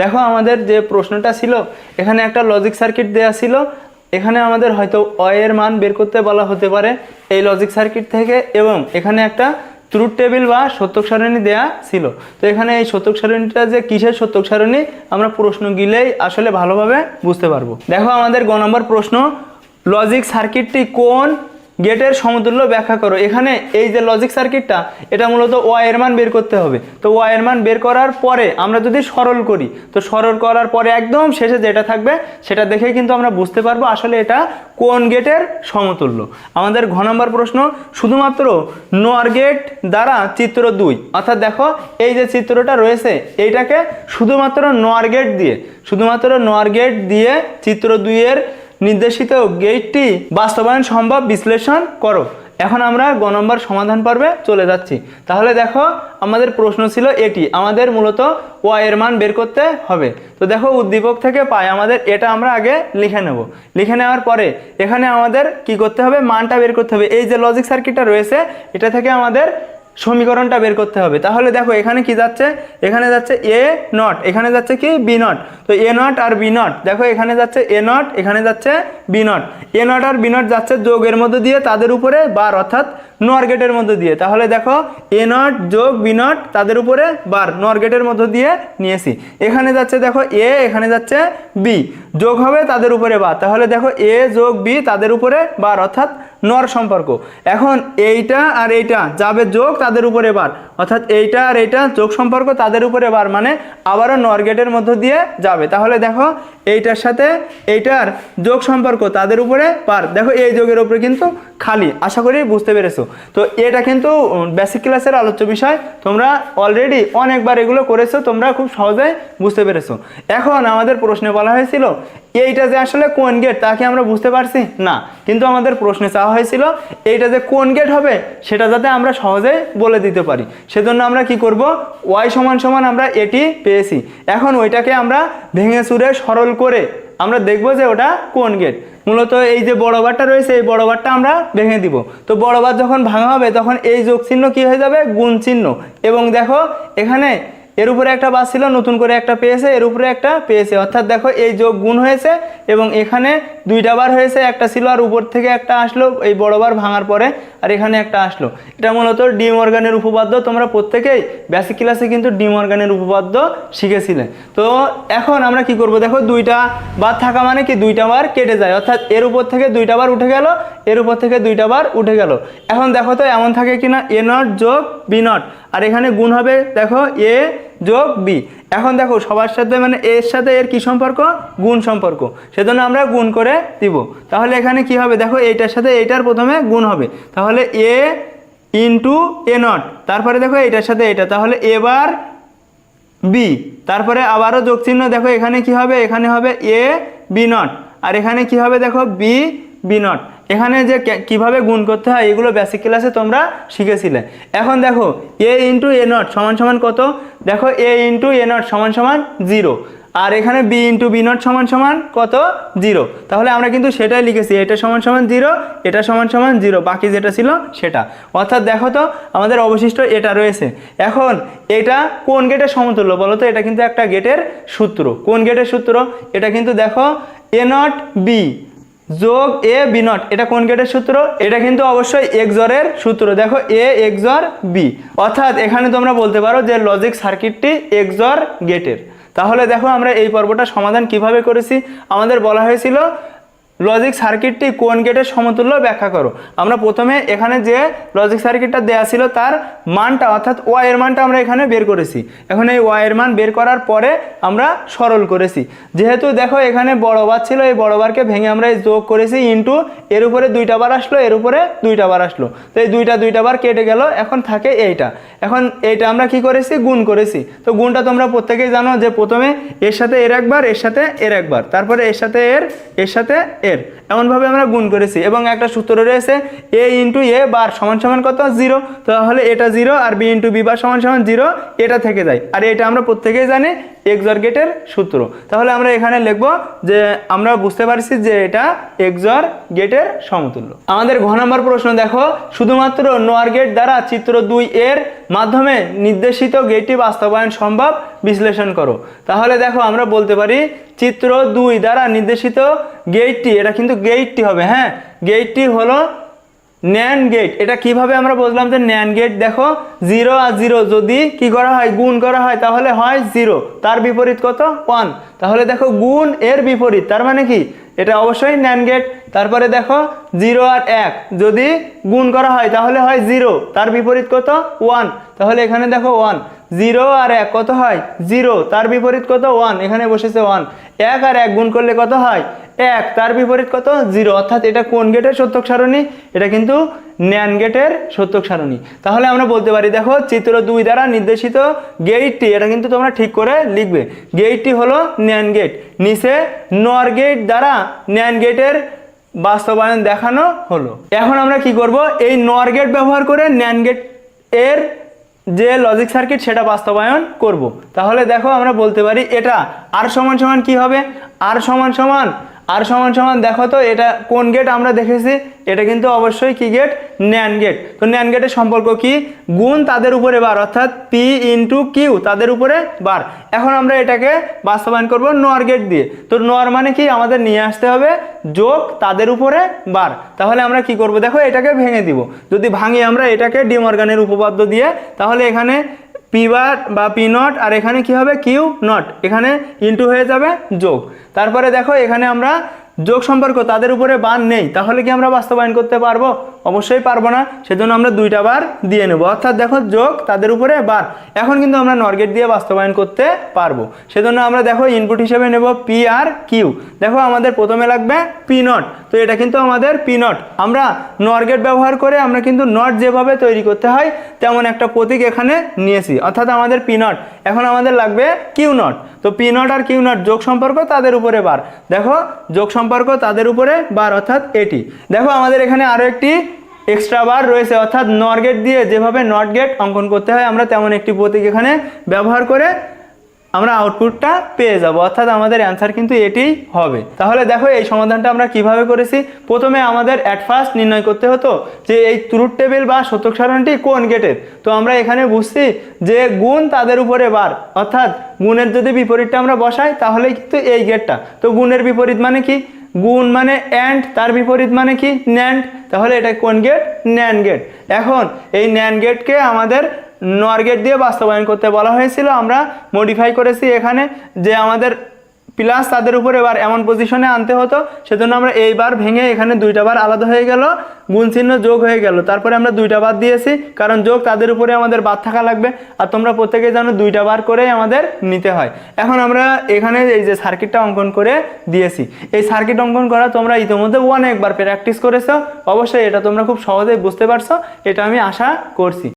দেখো আমাদের যে প্রশ্নটা ছিল, এখানে একটা লজিক সার্কিট দেয়া ছিল, এখানে আমাদের হয়তো অ এর মান বের করতে বলা হতে পারে, এই লজিক সার্কিট থেকে এবং এখানে একটা ট্রুথ টেবিল বা সত্যক সারণী দেয়া ছিল। তো এখানে এই সত্যক সারণীটা যে কিসের সত্যক সারণী, আমরা প্রশ্ন গিলেই আসলে ভালোভাবে বুঝতে পারব। দেখো আমাদের গ নম্বর প্রশ্ন লজিক সার্কিটটি কোন গেটের সমতুল্য ব্যাখ্যা করো। এখানে এই যে লজিক সার্কিটটা এটা মূলত ওয়াই মান বের করতে হবে। তো ওয়াই মান বের করার পরে আমরা যদি সরল করি, তো সরল করার পরে একদম শেষে যেটা থাকবে, সেটা দেখে কিন্তু আমরা বুঝতে পারব আসলে এটা কোন গেটের সমতুল্য। আমাদের ঘ নম্বর প্রশ্ন, শুধুমাত্র নোয়ার গেট দ্বারা চিত্র দুই। অর্থাৎ দেখো, এই যে চিত্রটা রয়েছে, এইটাকে শুধুমাত্র নোয়ার গেট দিয়ে, শুধুমাত্র নোয়ার গেট দিয়ে চিত্র দুইয়ের নির্দেশিত গেটটি বাস্তবায়ন সম্ভব, বিশ্লেষণ করো। এখন আমরা গ নম্বর সমাধান পর্বে চলে যাচ্ছি। তাহলে দেখো, আমাদের প্রশ্ন ছিল এটি, আমাদের মূলত ওয়াই এর মান বের করতে হবে। তো দেখো, উদ্দীপক থেকে পাই, আমাদের এটা আমরা আগে লিখে নেব। লিখে নেওয়ার পরে এখানে আমাদের কি করতে হবে? মানটা বের করতে হবে। এই যে লজিক সার্কিটটা রয়েছে, এটা থেকে আমাদের সমীকরণটা বের করতে হবে। তাহলে দেখো, এখানে কি যাচ্ছে? এখানে যাচ্ছে এ নট এখানে যাচ্ছে কি বি নট তো এ নট আর বি নট দেখো, এখানে যাচ্ছে এ নট এখানে যাচ্ছে বি নট এ নট আর বি নট যাচ্ছে যোগের মধ্যে দিয়ে, তাদের উপরে বার, অর্থাৎ নর গেটের মধ্যে দিয়ে। তাহলে দেখো এ নট যোগ বি নট তাদের উপরে বার নর গেটের মধ্যে দিয়ে নিয়েছি। এখানে যাচ্ছে, দেখো এ এখানে যাচ্ছে বি যোগ হবে তাদের উপরে বার। তাহলে দেখো এ যোগ বি তাদের উপরে বার, অর্থাৎ নর সম্পর্ক। এখন এইটা আর এইটা, যাবে যোগ তাদের উপরে বার। অর্থাৎ এইটা আর এইটা যোগ সম্পর্ক তাদের উপরে বার মানে আবারও নর গেটের মধ্য দিয়ে যাবে। তাহলে দেখো এইটার সাথে এইটার যোগ সম্পর্ক তাদের উপরে পার দেখো এই যোগের উপরে কিন্তু খালি। আশা করি বুঝতে পেরেছ। তো এটা কিন্তু বেসিক ক্লাসের আলোচ্য বিষয়। তোমরা অলরেডি অনেকবার এগুলো করেছ, তোমরা খুব সহজে বুঝতে পেরেছ। এখন আমাদের প্রশ্নে বলা হয়েছিল এইটা যে আসলে কোন গেট তা কি আমরা বুঝতে পারছি? না। কিন্তু আমাদের প্রশ্নে চাওয়া হয়েছিল, এইটা যে কোন গেট হবে, সেটা যাতে আমরা সহজেই বলে দিতে পারি। সেজন্য আমরা কি করব? ওয়াই সমান সমান আমরা এটি পেয়েছি। এখন ওইটাকে আমরা ভেঙে চুরে সরল করে আমরা দেখব যে ওটা কোন গেট মূলত এই যে বড় বারটা রয়েছে, এই বড় বারটা আমরা ভেঙে দিব। তো বড় বার যখন ভাঙা হবে, তখন এই যোগ চিহ্ন কি হয়ে যাবে? গুণ চিহ্ন। এবং দেখো, এখানে এর উপরে একটা বাস ছিল, নতুন করে একটা পেয়েছে, এর উপরে একটা পেয়েছে। অর্থাৎ দেখো, এই যোগ গুণ হয়েছে এবং এখানে দুইটা বার হয়েছে, একটা ছিল আর উপর থেকে একটা আসলো, এই বড় বার ভাঙার পরে আর এখানে একটা আসলো। এটা মূলত ডিম অর্গানের উপপাদ্য, তোমরা প্রত্যেকেই বেসিক ক্লাসে কিন্তু ডিম অর্গানের উপপাদ্য শিখেছিলে। তো এখন আমরা কি করব? দেখো, দুইটা বার থাকা মানে কি, দুইটা বার কেটে যায়। অর্থাৎ এর উপর থেকে দুইটা বার উঠে গেল, এর উপর থেকে দুইটা বার উঠে গেল। এখন দেখো তো, এমন থাকে কিনা? এ নট যোগ বি নট আর এখানে গুণ হবে, দেখো এ যোগ বি। এখন দেখো, সবার সাথে মানে এর সাথে এর কি সম্পর্ক? গুণ সম্পর্ক। সেজন্য আমরা গুণ করে দিব। তাহলে এখানে কি হবে? দেখো, এইটার সাথে এইটার প্রথমে গুণ হবে। তাহলে এ ইন্টু এ নট তারপরে দেখো, এইটার সাথে এটা তাহলে এবার বি তারপরে আবারও যোগ চিহ্ন দেখো, এখানে কি হবে? এখানে হবে এ বি নট আর এখানে কি হবে? দেখো বি বি নট। এখানে যে কীভাবে গুণ করতে হয়, এগুলো বেসিক ক্লাসে তোমরা শিখেছিলে। এখন দেখো এ ইন্টু এ নট সমান সমান কত? দেখো এ ইন্টু এ নট সমান সমান জিরো আর এখানে বি ইন্টু বি নট সমান সমান কত? জিরো তাহলে আমরা কিন্তু সেটাই লিখেছি, এটা সমান সমান জিরো এটা সমান সমান জিরো বাকি যেটা ছিল সেটা। অর্থাৎ দেখো তো, আমাদের অবশিষ্ট এটা রয়েছে। এখন, এটা কোন গেটের সমতুল্য? বলো তো, এটা কিন্তু একটা গেটের সূত্র। কোন গেটের সূত্র? এটা কিন্তু দেখো এ নট বি যোগ এ বি নট এটা কোন গেটের সূত্র? এটা কিন্তু অবশ্যই এক্সরের সূত্র। দেখো, এ এক্সর বি অর্থাৎ এখানে তোমরা বলতে পারো যে লজিক সার্কিটটি এক্সর গেটের। তাহলে দেখো আমরা এই পর্বটা সমাধান কীভাবে করেছি? আমাদের বলা হয়েছিল লজিক সার্কিটটি কোন গেটের সমতুল্য ব্যাখ্যা করো। আমরা প্রথমে এখানে যে লজিক সার্কিটটা দেওয়া ছিল তার মানটা অর্থাৎ ওয়াই এর মানটা আমরা এখানে বের করেছি। এখন এই ওয়াই এর মান বের করার পরে আমরা সরল করেছি। যেহেতু দেখো এখানে বড় বার ছিল, এই বড় বারকে ভেঙে আমরা এই যোগ করেছি ইন্টু এর উপরে দুইটা বার আসলো, এর উপরে দুইটা বার আসলো। তো এই দুইটা দুইটা বার কেটে গেল, এখন থাকে এইটা। এখন এইটা আমরা কি করেছি? গুণ করেছি। তো গুণটা তোমরা প্রত্যেকেই জানো যে প্রথমে এর সাথে এর একবার, এর সাথে এর একবার। তারপরে এর সাথে এর এর সাথে এর এমনভাবে আমরা গুণ করেছি এবং একটা সূত্র রয়েছে এ ইন্টু এ বার সমান সমান কত? জিরো তাহলে এটা জিরো আর বি ইন্টু বি বার সমান সমান জিরো এটা থেকে যায়। আর এটা আমরা প্রত্যেকেই জানি এক্সর গেটের সূত্র। তাহলে আমরা এখানে লিখব যে আমরা বুঝতে পারছি যে এটা এক্সর গেটের সমতুল্য। আমাদের ঘ নম্বর প্রশ্ন দেখো, শুধুমাত্র নোয়ার গেট দ্বারা চিত্র দুই এর মাধ্যমে নির্দেশিত গেটটি বাস্তবায়ন সম্ভব? বিশ্লেষণ করো। তাহলে দেখো আমরা বলতে পারি, চিত্র দুই দ্বারা নির্দেশিত গেটটি এটা কিন্তু গেটটি হবে হ্যাঁ? গেটটি হলো ন্যান গেট এটা কীভাবে আমরা বুঝলাম যে ন্যান গেট দেখো জিরো আর জিরো যদি কি করা হয়, গুণ করা হয়, তাহলে হয় জিরো তার বিপরীত কত? ওয়ান তাহলে দেখো গুণ এর বিপরীত, তার মানে কি? এটা অবশ্যই ন্যান গেট তারপরে দেখো জিরো আর এক। যদি গুণ করা হয়, তাহলে হয় জিরো তার বিপরীত কত? ওয়ান তাহলে এখানে দেখো ওয়ান জিরো আর এক কত হয়? জিরো তার বিপরীত কত? ওয়ান এখানে বসেছে ওয়ান এক আর এক গুণ করলে কত হয়? এক, তার বিপরীত কত? জিরো। অর্থাৎ এটা কোন গেটের সত্যক সারণী? এটা কিন্তু ন্যান গেটের সত্যক সারণী। তাহলে আমরা বলতে পারি, দেখো, চিত্র দুই দ্বারা নির্দেশিত গেটটি, এটা কিন্তু তোমরা ঠিক করে লিখবে। গেটটি হলো ন্যান গেট। নিচে নর গেট দ্বারা ন্যান গেটের বাস্তবায়ন দেখানো হলো। এখন আমরা কি করব? এই নর গেট ব্যবহার করে ন্যান গেটের যে লজিক সার্কিট সেটা বাস্তবায়ন করব। তাহলে দেখো, আমরা বলতে পারি এটা আর সমান সমান কি হবে? আর সমান সমান আর সমান সমান দেখো তো, এটা কোন গেট আমরা দেখেছি? এটা কিন্তু অবশ্যই কি গেট ন্যান গেট তো ন্যান গেটের সম্পর্ক কি? গুণ তাদের উপরে বার, অর্থাৎ পি ইন্টু কিউ তাদের উপরে বার। এখন আমরা এটাকে বাস্তবায়ন করব নোয়ার গেট দিয়ে। তো নোয়ার মানে কি? আমাদের নিয়ে আসতে হবে যোগ তাদের উপরে বার। তাহলে আমরা কি করব? দেখো, এটাকে ভেঙে দিব। যদি ভাঙি আমরা এটাকে ডিমর্গানের উপপাদ্য দিয়ে, তাহলে এখানে পি বার বা পি নট আর এখানে কি হবে? Q not. এখানে ইন্টু হয়ে যাবে যোগ। তারপরে দেখো, এখানে আমরা যোগ সম্পর্ক তাদের উপরে বান নেই। তাহলে কি আমরা বাস্তবায়ন করতে পারব? অবশ্যই পারব না, সেজন্য আমরা দুইটা বার দিয়ে নেব। অর্থাৎ দেখো যোগ তাদের উপরে বার। এখন কিন্তু আমরা নরগেট দিয়ে বাস্তবায়ন করতে পারব। সেজন্য আমরা দেখো ইনপুট হিসেবে নেব পি আর কিউ দেখো আমাদের প্রথমে লাগবে পি নট তো এটা কিন্তু আমাদের পি নট আমরা নরগেট ব্যবহার করে আমরা কিন্তু নট যেভাবে তৈরি করতে হয়, তেমন একটা প্রতীক এখানে নিয়েছি। অর্থাৎ আমাদের পি নট এখন আমাদের লাগবে কিউ নট তো পি নট আর কিউ নট যোগ সম্পর্ক তাদের উপরে বার। দেখো যোগ সম্পর্ক তাদের উপরে বার, অর্থাৎ এটি। দেখো আমাদের এখানে আরও একটি এক্সট্রা বার রয়েছে, অর্থাৎ নর গেট দিয়ে যেভাবে নট গেট অঙ্কন করতে হয়, আমরা তেমন একটি প্রতীক এখানে ব্যবহার করে আমরা আউটপুটটা পেয়ে যাব। অর্থাৎ আমাদের অ্যান্সার কিন্তু এটিই হবে। তাহলে দেখো এই সমাধানটা আমরা কীভাবে করেছি? প্রথমে আমাদের অ্যাট ফার্স্ট নির্ণয় করতে হতো যে এই ট্রুথ টেবিল বা শতক সারণটি কোন গেটের তো আমরা এখানে বুঝছি যে গুণ তাদের উপরে বার অর্থাৎ গুণের যদি বিপরীতটা আমরা বসাই তাহলে কিন্তু এই গেটটা তো গুণের বিপরীত মানে কি? গুণ মানে অ্যান্ড তার বিপরীত মানে কি? ন্যান্ড তাহলে এটা কোন গেট ন্যান গেট এখন এই ন্যান গেটকে আমাদের নর গেট দিয়ে বাস্তবায়ন করতে বলা হয়েছিল। আমরা মডিফাই করেছি এখানে যে আমাদের প্লাস তাদের উপরে এবার এমন পজিশনে আনতে হতো, সেজন্য আমরা এইবার ভেঙে এখানে দুইটা বার আলাদা হয়ে গেল, গুণ চিহ্ন যোগ হয়ে গেল। তারপরে আমরা দুইটা বার দিয়েছি, কারণ যোগ তাদের উপরে আমাদের বাদ থাকা লাগবে, আর তোমরা প্রত্যেকে জানো দুইটা বার করেই আমাদের নিতে হয়। এখন আমরা এখানে এই যে সার্কিটটা অঙ্কন করে দিয়েছি। এই সার্কিট অঙ্কন করা তোমরা ইতিমধ্যে অনেকবার প্র্যাকটিস করেছ, অবশ্যই এটা তোমরা খুব সহজেই বুঝতে পারছ, এটা আমি আশা করছি।